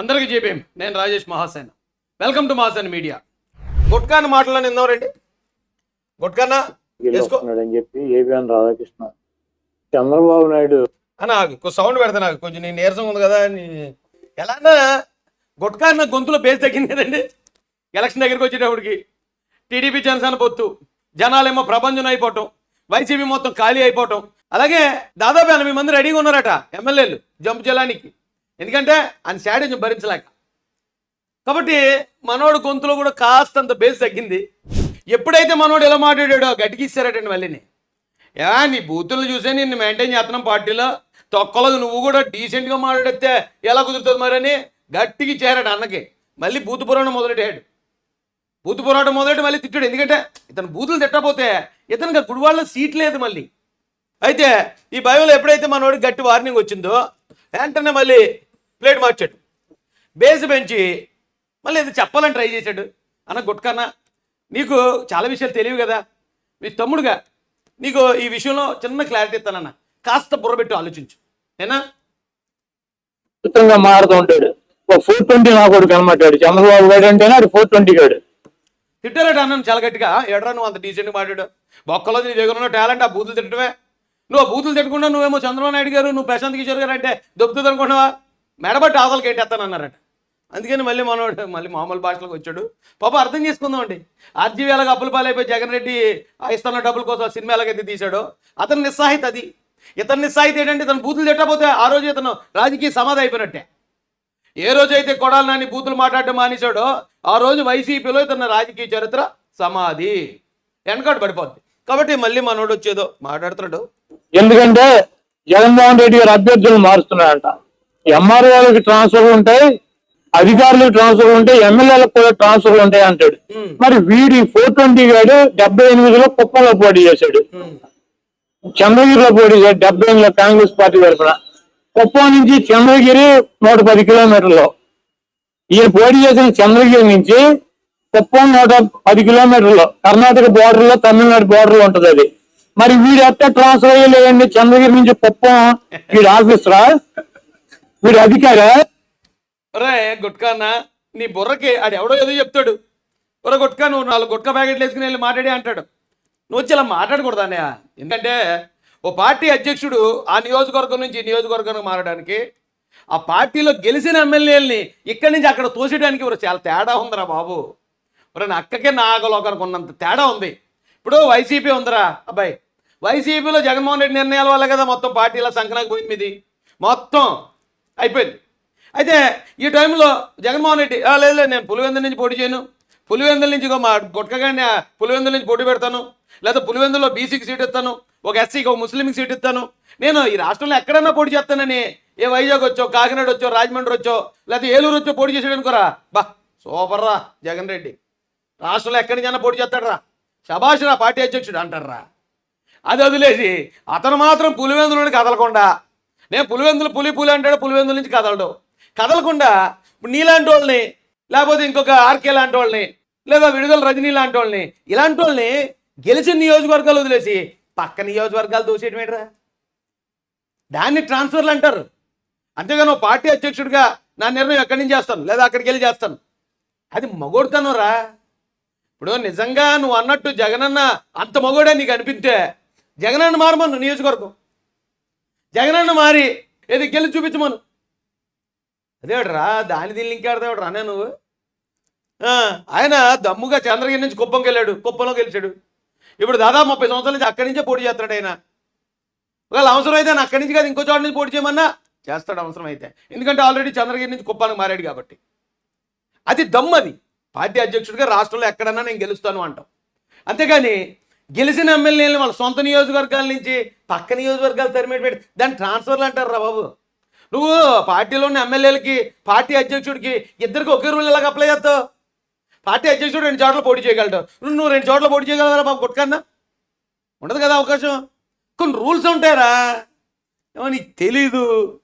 అందరికీ చెప్పేం? నేను Rajesh Mahasen. Welcome to Mahasen media గుట్కాని మాటలో నిన్నవరండి గుట్కానా? వస్తున్నాడని చెప్పి ఏబిఎన్ రాధాకృష్ణ. చంద్రబాబు నాయుడు. అన్న సౌండ్ పెడతా నాకు కొంచెం నీ నీరసం ఉంది కదా ఎలానా గుట్కా నా గొంతులో బేస్ తగ్గింది కదండి ఎలక్షన్ దగ్గరికి వచ్చేటప్పటికి టీడీపీ జనసేన పొత్తు జనాలేమో ప్రపంచం అయిపోవటం వైసీపీ మొత్తం ఖాళీ అయిపోవటం. అలాగే దాదాపు ఎనభై మంది రెడీగా ఉన్నారట ఎమ్మెల్యేలు జంపు జలానికి. ఎందుకంటే ఆయన శాడీని భరించలేక. కాబట్టి మనోడు గొంతులో కూడా కాస్తంత బేస్ తగ్గింది. ఎప్పుడైతే మనోడు ఎలా మాట్లాడాడో గట్టికిస్తారటండి మళ్ళీని. యా నీ బూతులు చూసే నిన్ను మెయింటైన్ చేస్తున్నాం పార్టీలో. తొక్కలో నువ్వు కూడా డీసెంట్గా మాట్లాడితే ఎలా కుదురుతుంది మరి అని గట్టికి చేరాడు అన్నకి. మళ్ళీ బూతు పురాణం మొదలెట్టాడు. బూతు పోరాటం మొదలెట్టి మళ్ళీ తిట్టాడు. ఎందుకంటే ఇతను బూతులు తిట్టకపోతే ఇతనికి గుడివాళ్ళ సీట్ లేదు మళ్ళీ. అయితే ఈ బైబిల్ ఎప్పుడైతే మనోడికి గట్టి వార్నింగ్ వచ్చిందో వెంటనే మళ్ళీ ప్లేట్ మార్చాడు. బేస్ పెంచి మళ్ళీ ఇది చెప్పాలని ట్రై చేశాడు. అన్న గుట్కన్నా నీకు చాలా విషయాలు తెలియవు కదా? మీ తమ్ముడుగా నీకు ఈ విషయంలో చిన్న క్లారిటీ ఇస్తానన్న. కాస్త బుర్రబెట్టి ఆలోచించు. ఏనా? విస్తృతంగా మారుతూ ఉంటాడు. ఒక ఫోర్ ట్వంటీ నా కొడుకు అనమాటాడు చంద్రబాబు గారు అంటేనే అది ఫోర్ ట్వంటీ గాడు. తిట్టారట అన్నాను చాలా గట్టిగా? ఎడరా నువ్వు అంత డీసెంట్గా మాట్లాడు. బొక్కలో నీ దగ్గర ఉన్న టాలెంట్ ఆ బూతులు తిట్టడమే. నువ్వు ఆ బూతులు తిట్టకుండా నువ్వేమో చంద్రబాబు నాయుడు గారు నువ్వు ప్రశాంత్ కిషోర్ గారు అంటే దొబ్బుతుంది అనుకున్నావా మెడబట్టి ఆదలకి ఏంటేస్తానన్నారట. అందుకని మళ్ళీ మనోడు మళ్ళీ మామూలు భాషలోకి వచ్చాడు. పాప అర్థం చేసుకుందామండి. ఆర్జీవీ ఎలాగ అప్పుల పాలైపోయి జగన్ రెడ్డి ఇస్తున్న డబ్బుల కోసం సినిమా ఎలాగైతే తీశాడో అతని నిస్సాహిత అది. ఇతని నిస్సాహిత ఏంటంటే తను బూతులు తిట్టకపోతే ఆ రోజు ఇతను రాజకీయ సమాధి అయిపోయినట్టే. ఏ రోజైతే కొడాలి నాని బూతులు మాట్లాడడం మానేశాడో ఆ రోజు వైసీపీలో ఇతను రాజకీయ చరిత్ర సమాధి. వెనకాడు పడిపోద్ది. కాబట్టి మళ్ళీ మనోడు వచ్చేదో మాట్లాడుతున్నాడు. ఎందుకంటే జగన్మోహన్ రెడ్డి గారు అభ్యర్థులు మారుస్తున్నారంట. ఎంఆర్ఓలకి ట్రాన్స్ఫర్ ఉంటాయి అధికారులకు ట్రాన్స్ఫర్ ఉంటాయి ఎమ్మెల్యేలకు కూడా ట్రాన్స్ఫర్ ఉంటాయి అంటాడు. మరి వీడి ఫోర్ ట్వంటీ గాడు డెబ్బై ఎనిమిదిలో కుప్పంలో పోటీ చేశాడు. చంద్రగిరిలో పోటీ చేశాడు డెబ్బై ఎనిమిదిలో కాంగ్రెస్ పార్టీ తరఫున కుప్పం నుంచి చంద్రగిరి నూట పది కిలోమీటర్లు. ఈయన పోటీ చేసిన చంద్రగిరి నుంచి కుప్పం నూట పది కిలోమీటర్లు. కర్ణాటక బోర్డర్లో తమిళనాడు బోర్డర్లో ఉంటది అది. మరి వీడు ఎట్ట ట్రాన్స్ఫర్ అయ్యలేదండి? చంద్రగిరి నుంచి కుప్పం వీడు ఆఫీసరా వీడు అధికారా? రే గుట్కా నీ బుర్రకి ఆడు ఎవడో ఏదో చెప్తాడు. బుర్ర గుట్కా నువ్వు నాలుగు గుట్కా ప్యాకెట్లు వేసుకుని వెళ్ళి మాట్లాడి అంటాడు. నువ్వు వచ్చి ఇలా మాట్లాడకూడదానే ఎందుకంటే ఓ పార్టీ అధ్యక్షుడు ఆ నియోజకవర్గం నుంచి నియోజకవర్గానికి మారడానికి ఆ పార్టీలో గెలిచిన ఎమ్మెల్యేలని ఇక్కడి నుంచి అక్కడ తోసేయడానికి ఒక చాలా తేడా ఉందిరా బాబు. ఒరే నా అక్కకే నాగలోకానికి ఉన్నంత తేడా ఉంది. ఇప్పుడు వైసీపీ ఉందిరా. అబ్బాయి వైసీపీలో జగన్మోహన్ రెడ్డి నిర్ణయాల వల్ల కదా మొత్తం పార్టీల సంకనాకి పోయింది మీది. మొత్తం అయిపోయింది. అయితే ఈ టైంలో జగన్మోహన్ రెడ్డి లేదు లేదు నేను పులివెందుల నుంచి పోటీ చేయను. పులివెందుల నుంచి మా గుట్కగానే పులివెందుల నుంచి పోటీ పెడతాను. లేదా పులివెందులో బీసీకి సీట్ ఇస్తాను ఒక ఎస్సీకి ఒక ముస్లింకి సీట్ ఇస్తాను. నేను ఈ రాష్ట్రంలో ఎక్కడన్నా పోటీ చేస్తానని ఏ వైజాగ్ వచ్చో కాకినాడ వచ్చో రాజమండ్రి వచ్చో లేకపోతే ఏలూరు వచ్చో పోటీ చేసాడనుకోరా బా సూపర్ రా జగన్ రెడ్డి. రాష్ట్రంలో ఎక్కడి నుంచి పోటీ చేస్తాడరా. శభాష్ రా పార్టీ అధ్యక్షుడు అంటారా అది వదిలేసి అతను మాత్రం పులివెందుల నుండి కదలకుండా నేను పులివెందులు పులి పులి అంటాడు పులివెందుల నుంచి కదలడు కదలకుండా ఇప్పుడు నీలాంటి వాళ్ళని లేకపోతే ఇంకొక ఆర్కే లాంటి వాళ్ళని లేదా విడుదల రజనీ లాంటి వాళ్ళని ఇలాంటి వాళ్ళని గెలిచిన నియోజకవర్గాలు వదిలేసి పక్క నియోజకవర్గాలు దూసేయడం ఏంట్రా దాన్ని ట్రాన్స్ఫర్లు అంటారు. అంతేగాని పార్టీ అధ్యక్షుడిగా నా నిర్ణయం ఎక్కడి నుంచి చేస్తాను? లేదా అక్కడికి వెళ్ళి చేస్తాను? అది మగోడుతాను రా ఇప్పుడు నిజంగా నువ్వు అన్నట్టు జగనన్న అంత మొగోడే నీకు అనిపిస్తే జగనన్న మారమను నియోజకవర్గం. జగనన్న మారి. ఏది గెలిచి చూపించమను అదేవిడరా దాని దీని ఇంకేడదేవిడు రానే నువ్వు? ఆయన దమ్ముగా చంద్రగిరి నుంచి కుప్పంకి వెళ్ళాడు కుప్పంలో గెలిచాడు. ఇప్పుడు దాదాపు ముప్పై సంవత్సరాల నుంచి అక్కడి నుంచే పోటీ చేస్తాడు ఆయన. ఒకవేళ అవసరం అయితే ఆయన అక్కడి నుంచి కాదు ఇంకో చోట నుంచి పోటీ చేయమన్నా చేస్తాడు అవసరం అయితే. ఎందుకంటే ఆల్రెడీ చంద్రగిరి నుంచి కుప్పానికి మారాడు కాబట్టి. అది దమ్ము అది. పార్టీ అధ్యక్షుడిగా రాష్ట్రంలో ఎక్కడన్నా నేను గెలుస్తాను అంటాం. అంతేగాని గెలిచిన ఎమ్మెల్యేలు వాళ్ళ సొంత నియోజకవర్గాల నుంచి పక్క నియోజకవర్గాలు తరిమేటి పెట్టి దాన్ని ట్రాన్స్ఫర్లు అంటారు రా బాబు. నువ్వు పార్టీలో ఉన్న ఎమ్మెల్యేలకి పార్టీ అధ్యక్షుడికి ఇద్దరికి ఒకే రూల్ ఎలాగ అప్లై చేస్తావు? పార్టీ అధ్యక్షుడు రెండు చోట్ల పోటీ చేయగలడు. నువ్వు నువ్వు రెండు చోట్ల పోటీ చేయగలరా బాబు కొట్టుకన్నా ఉండదు కదా అవకాశం? కొన్ని రూల్స్ ఉంటాయరా. ఏమో నీకు తెలీదు.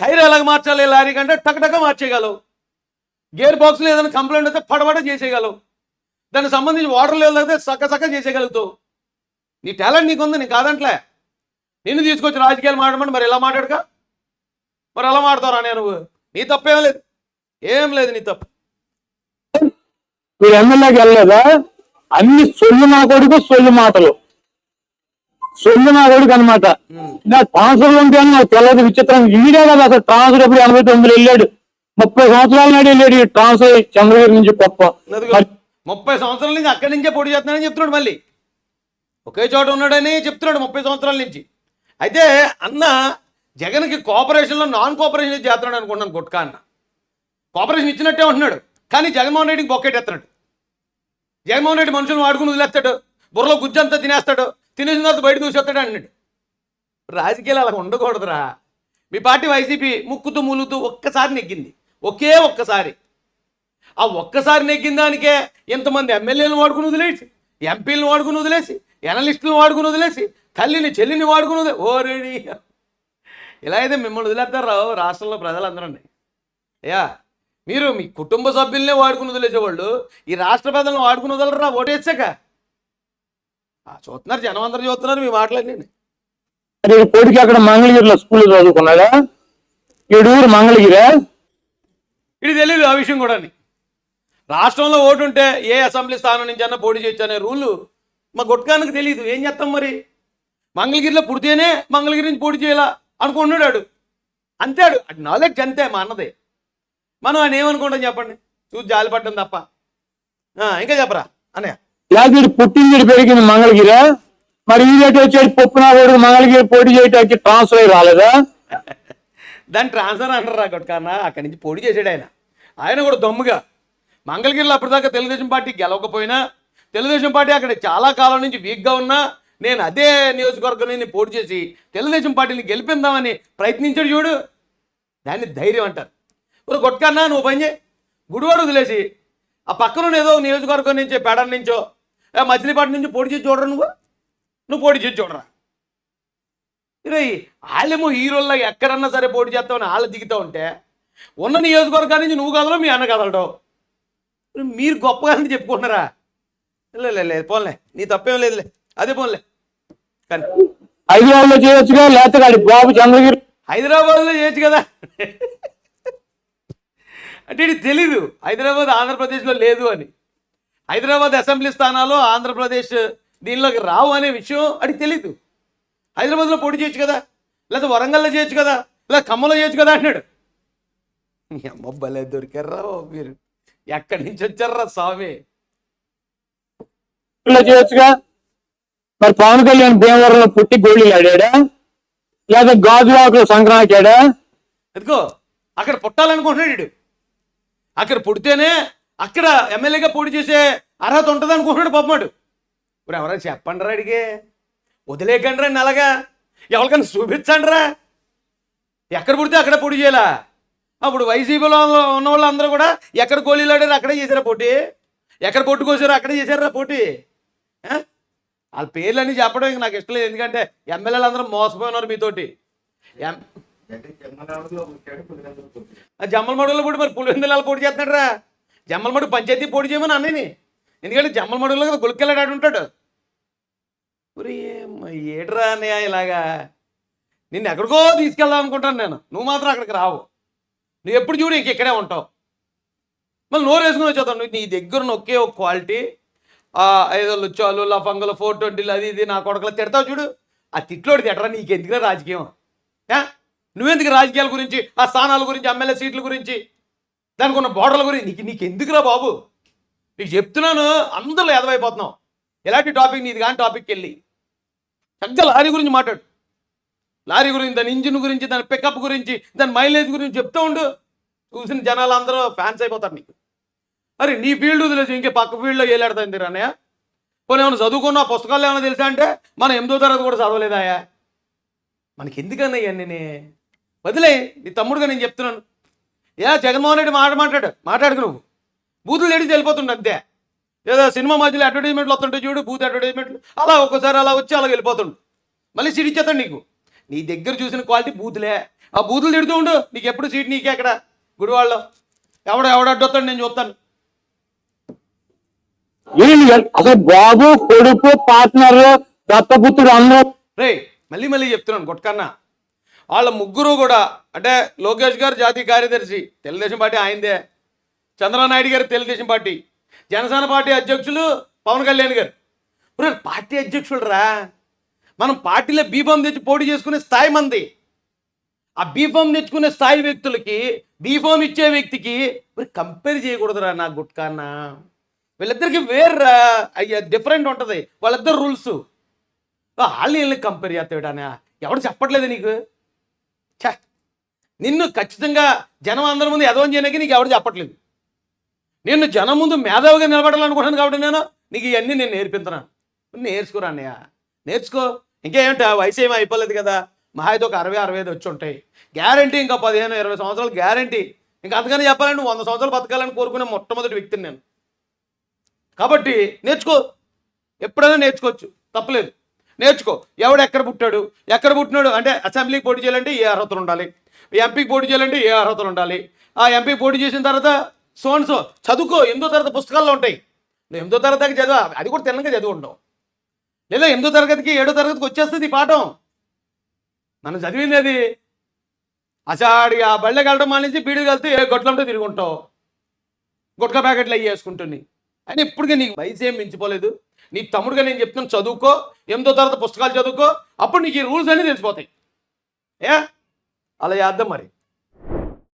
టైర్ ఎలాగ మార్చాలి? లారీ కంటే టక్ మార్చేయగలవు. గేర్ బాక్స్లో ఏదైనా కంప్లైంట్ అయితే పడబడ చేసేయగలవు. దానికి సంబంధించి వాటర్ లెవెల్ అయితే సక్క సక్క చేసేయగలుగుతావు. నీ టాలెంట్ నీకుంది నీకు కాదంట్లే. నిన్ను తీసుకొచ్చి రాజకీయాలు మాట్లాడమని మరి ఎలా మాట్లాడక? మరి ఎలా మాడతారా నేను? నువ్వు నీ తప్పేం లేదు. ఏం లేదు నీ తప్పు. మీరు ఎమ్మెల్యేకి వెళ్ళలేదా? అన్ని సొల్లు నా కొడుకు సొల్లు మాటలు. సొల్లు నా కొడుకు అనమాట నా ట్రాన్స్ఫర్ ఉంటే నాకు తెలియదు విచిత్రం. ఈడే కదా అసలు ట్రాన్స్ఫర్ ఎప్పుడు ఎనభై తొమ్మిదిలో వెళ్ళాడు. ముప్పై సంవత్సరాల నాడు వెళ్ళాడు ఈ ట్రాన్స్ఫర్ చంద్రగిరి నుంచి గొప్ప. ముప్పై సంవత్సరాల నుంచి అక్కడి నుంచే పొడి చేస్తున్నాడని చెప్తున్నాడు మళ్ళీ. ఒకే చోట ఉన్నాడని చెప్తున్నాడు ముప్పై సంవత్సరాల నుంచి. అయితే అన్న జగన్కి కోఆపరేషన్లో నాన్ కోఆపరేషన్ చేస్తున్నాడు అనుకున్నాను గుట్కా అన్న. కోఆపరేషన్ ఇచ్చినట్టే ఉంటున్నాడు. కానీ జగన్మోహన్ రెడ్డికి బొక్కెట్టేస్తున్నాడు. జగన్మోహన్ రెడ్డి మనుషులను వాడుకుని వదిలేస్తాడు. బుర్రలో గుజ్జంతా తినేస్తాడు. తినేసిన తర్వాత బయట దూసేస్తాడు అన్నాడు. రాజకీయాలు అలా ఉండకూడదురా. మీ పార్టీ వైసీపీ ముక్కుతూ ములుగుతూ ఒక్కసారి నెగ్గింది. ఒకే ఒక్కసారి. ఆ ఒక్కసారి నెగ్గిన దానికే ఇంతమంది ఎమ్మెల్యేలను వాడుకుని వదిలేసి ఎంపీలను వాడుకుని వదిలేసి ఎనలిస్టులను వాడుకుని వదిలేసి తల్లిని చెల్లిని వాడుకుని వదిలే ఓ రెడీ. ఇలా అయితే మిమ్మల్ని వదిలేస్తారు రాష్ట్రంలో ప్రజలందరూ అయ్యా మీరు మీ కుటుంబ సభ్యులనే వాడుకుని వదిలేసేవాళ్ళు ఈ రాష్ట్ర ప్రజలను వాడుకుని వదలరా? ఓటేసాక? ఆ, చూస్తున్నారు జనం అందరూ చూస్తున్నారు మీ ఈ కొడుకు అక్కడ మంగళగిరిలో స్కూల్ చదువుకున్నాడా? ఈడు ఊరు మంగళగిరా? ఇది తెలియదు ఆ విషయం కూడా రాష్ట్రంలో ఓటు ఉంటే ఏ అసెంబ్లీ స్థానం నుంచి అన్న పోటీ చేయొచ్చు అనే రూలు మా గుట్కానికి తెలియదు ఏం చేస్తాం మరి? మంగళగిరిలో పుడితేనే మంగళగిరి నుంచి పోటీ చేయాలా అనుకుంటున్నాడు. అంతే ఆడు. నాలెడ్జ్ అంతే మా అన్నదే. మనం ఆయన ఏమనుకుంటాం చెప్పండి? చూసి జాలి పడ్డం తప్ప ఇంకా చెప్పరా? లేకపోతే వీడు పుట్టింది పెరిగింది మంగళగిరా. మరి ఈడేటి వచ్చాడు పప్పు నా కొడుకు మంగళగిరి పోటీ చేయడానికి ట్రాన్స్ఫర్ అయ్యి రాలేదా? దాన్ని ట్రాన్స్ఫర్ అంటారు కొట్టుకన్నా అక్కడి నుంచి పోటీ చేసాడు ఆయన. ఆయన కూడా దమ్ముగా. మంగళగిరిలో అప్పటిదాకా తెలుగుదేశం పార్టీ గెలవకపోయినా తెలుగుదేశం పార్టీ అక్కడ చాలా కాలం నుంచి వీక్గా ఉన్నా నేను అదే నియోజకవర్గం నేను పోటీ చేసి తెలుగుదేశం పార్టీని గెలిపిందామని ప్రయత్నించాడు చూడు. దాన్ని ధైర్యం అంటారు. ఇప్పుడు కొట్టుకన్నా నువ్వు పని చేయి. గుడివాడు వదిలేసి ఆ పక్కన ఏదో నియోజకవర్గం నుంచో పేడ నుంచో మచిలీపాటి నుంచి పోటీ చేసి చూడరా నువ్వు? నువ్వు పోటీ చేసి చూడరా? ఇరే వాళ్ళేమో హీరోల్లో ఎక్కడన్నా సరే పోటీ చేస్తామని వాళ్ళు దిగుతూ ఉంటే ఉన్న నియోజకవర్గాన్ని నుంచి నువ్వు కదలవు మీ అన్న కదలడం. మరి గొప్పగా అని చెప్పుకుంటున్నారా? లే లే, లేదు పోన్లే. నీ తప్పేం లేదులే. అదే పోన్లే. కానీ హైదరాబాద్లో చేయొచ్చుగా వాడి బాబు చంద్రగిరి హైదరాబాద్లో చేయొచ్చు కదా? అంటే ఇది తెలీదు. హైదరాబాద్ ఆంధ్రప్రదేశ్లో లేదు అని. హైదరాబాద్ అసెంబ్లీ స్థానాలు ఆంధ్రప్రదేశ్ దీనిలోకి రావు అనే విషయం అది తెలీదు. హైదరాబాద్లో పోటీ చేయొచ్చు కదా? లేదా వరంగల్లో చేయొచ్చు కదా? లేదా ఖమ్మంలో చేయొచ్చు కదా ఈ అమ్మ భలే దొరికారా మీరు. ఎక్కడి నుంచి వచ్చారా స్వామి? చేయొచ్చుగా. మరి పవన్ కళ్యాణ్ భీమవరంలో పుట్టి గోళీలు ఆడాడా? లేదా గాజువాకలో సంక్రాంతి ఆడా ఎదుగో అక్కడ పుట్టాలనుకుంటున్నాడు అక్కడ పుడితేనే అక్కడ ఎమ్మెల్యేగా పోటీ చేసే అర్హత ఉంటుంది అనుకుంటున్నాడు పాపమాడు ఇప్పుడు ఎవరైనా చెప్పండి రా అడిగే. వదిలేకండి రా నలగా ఎవరికైనా చూపించండి రా ఎక్కడ పుడితే అక్కడ పోటీ చేయాలా? అప్పుడు వైసీపీలో ఉన్న వాళ్ళందరూ కూడా ఎక్కడ గోళీలు ఆడారు అక్కడే చేశారా పోటీ? ఎక్కడ పొట్టు కోసారో అక్కడే చేశారా పోటీ? వాళ్ళ పేర్లన్నీ చెప్పడం ఇంక నాకు ఇష్టం లేదు. ఎందుకంటే ఎమ్మెల్యేలు అందరూ మోసపోయినారు మీతోటి. జమ్మలమడుగులో పోటీ మరి పులివెందుల పోటీ చేస్తున్నాడు రా జమ్మలమడుగు పంచాయతీ పోటీ చేయమని అన్నని ఎందుకంటే జమ్మలమడుగులో కదా గులికెళ్ళాడు ఉంటాడు. ఏడ్రా అన్నయ్య ఇలాగా? నిన్ను ఎక్కడికో తీసుకెళ్దాం అనుకుంటాను నేను. నువ్వు మాత్రం అక్కడికి రావు. నువ్వు ఎప్పుడు చూడు ఇంక ఇక్కడే ఉంటావు. మళ్ళీ నోరు వేసుకుని వచ్చేద్దాం నువ్వు నీ దగ్గర ఉన్న ఒకే ఒక క్వాలిటీ. ఐదు లుచ్చాలు లఫంగులు ఫోర్ ట్వంటీలు అది ఇది నా కొడకలు తిడతావు చూడు. ఆ తిట్లోడి తిట్టరా నీకు ఎందుకురా రాజకీయం నువ్వెందుకు రాజకీయాల గురించి ఆ స్థానాల గురించి ఎమ్మెల్యే సీట్ల గురించి దానికి ఉన్న బోర్డర్ల గురించి? నీకు నీకు ఎందుకురా బాబు? నీకు చెప్తున్నాను అందరూ ఎదవైపోతున్నావు. ఎలాంటి టాపిక్ నీది కానీ టాపిక్కి వెళ్ళి చక్కగా లారీ గురించి మాట్లాడు. లారీ గురించి దాని ఇంజిన్ గురించి దాని పికప్ గురించి దాని మైలేజ్ గురించి చెప్తూ ఉండు. చూసిన జనాలు అందరూ ఫ్యాన్స్ అయిపోతారు నీకు. అరే నీ ఫీల్డ్ వదిలేసి ఇంకే పక్క ఫీల్డ్లో ఏలాడుతుంది అన్నయ్య? పోనీ ఏమైనా చదువుకున్న పుస్తకాలు ఏమైనా తెలుసా అంటే మనం ఎనిమిదో తరగతి కూడా చదవలేదాయా? మనకి ఎందుకన్నా నేనే వదిలే నీ తమ్ముడుగా నేను చెప్తున్నాను. ఏ జగన్మోహన్ రెడ్డి మాట మాట్లాడు మాట్లాడుకు నువ్వు. బూతులు లేడీస్ వెళ్ళిపోతుండే అంతే. ఏదో సినిమా మధ్యలో అడ్వర్టైజ్మెంట్లు వస్తుంటాయి చూడు బూత్ అడ్వర్టైజ్మెంట్లు అలా ఒక్కసారి అలా వచ్చి అలా వెళ్ళిపోతుండు. మళ్ళీ సిడిచ్చేస్తాడు నీకు. నీ దగ్గర చూసిన క్వాలిటీ బూతులే. ఆ బూతులు తిడుతూ ఉండు నీకు ఎప్పుడు సీట్ నీకే అక్కడ గుడివాళ్ళలో. ఎవడ ఎవడ అడ్డొస్తాడు నేను చూస్తాను. అసలు బాబు కొడుకు పార్ట్నర్ దత్తపుత్రుడు అందరూ. రే మళ్ళీ మళ్ళీ చెప్తున్నాను కొట్టకన్నా. వాళ్ళ ముగ్గురు కూడా అంటే లోకేష్ గారు జాతీయ కార్యదర్శి తెలుగుదేశం పార్టీ ఆయనదే. చంద్రబాబు నాయుడు గారు తెలుగుదేశం పార్టీ. జనసేన పార్టీ అధ్యక్షులు పవన్ కళ్యాణ్ గారు. పార్టీ అధ్యక్షులు రా. మనం పార్టీలో బీఫామ్ తెచ్చి పోటీ చేసుకునే స్థాయి మంది. ఆ బీఫామ్ తెచ్చుకునే స్థాయి వ్యక్తులకి బీఫామ్ ఇచ్చే వ్యక్తికి మరి కంపేర్ చేయకూడదురా నా గుట్కాన్న వీళ్ళిద్దరికి వేర్రా అయ్యా డిఫరెంట్ ఉంటుంది. వాళ్ళిద్దరు రూల్స్ వాళ్ళు వీళ్ళని కంపేర్ చేస్తాడానా ఎవడు చెప్పట్లేదు నీకు? ఛ! నిన్ను ఖచ్చితంగా జనం అందరి ముందు ఎదవం చేయడానికి నీకు ఎవడు చెప్పట్లేదు. నేను జనం ముందు మేధావిగా నిలబడాలనుకుంటున్నాను కాబట్టి నేను నీకు ఇవన్నీ నేను నేర్పిస్తున్నాను. నేర్చుకోరా అన్నయ్య. నేర్చుకో. ఇంకేమిట వయసు ఏమీ అయిపోలేదు కదా. మహా అయితే ఒక అరవై అరవై ఐదు వచ్చి ఉంటాయి. గ్యారంటీ ఇంకా పదిహేను ఇరవై సంవత్సరాలు గ్యారంటీ ఇంకా అంతకని చెప్పాలంటే వంద సంవత్సరాలు బతకాలని కోరుకునే మొట్టమొదటి వ్యక్తిని నేను. కాబట్టి నేర్చుకో. ఎప్పుడైనా నేర్చుకోవచ్చు. తప్పలేదు. నేర్చుకో. ఎవడు ఎక్కడ పుట్టాడు? ఎక్కడ పుట్టినాడు? అంటే అసెంబ్లీకి పోటీ చేయాలంటే ఏ అర్హతలు ఉండాలి? ఎంపీకి పోటీ చేయాలంటే ఏ అర్హతలు ఉండాలి? ఆ ఎంపీ పోటీ చేసిన తర్వాత సోన్ సో చదువుకో. ఎనిమిదో తరగతి పుస్తకాల్లో ఉంటాయి. నువ్వు ఎనిమిదో తరగతికి చదువు. అది కూడా తిన్నగా చదువు ఉండవు. లేదా ఎనిమిదో తరగతికి ఏడో తరగతికి వచ్చేస్తుంది ఈ పాఠం. మనం చదివింది అది. అసాడి ఆ బళ్ళకి వెళ్ళడం మానేసి బీడీకి వెళ్తే ఏ గొట్లంటే తిరుగుంటావు గుట్క ప్యాకెట్లు అవి వేసుకుంటుంది. అని ఇప్పటికీ నీకు వయసు ఏం మించిపోలేదు. నీ తమ్ముడుగా నేను చెప్తున్నాను చదువుకో. ఎనిమిదో తరగతి పుస్తకాలు చదువుకో. అప్పుడు నీకు ఈ రూల్స్ అన్నీ తెలిసిపోతాయి. ఏ? అలా చేద్దాం మరి.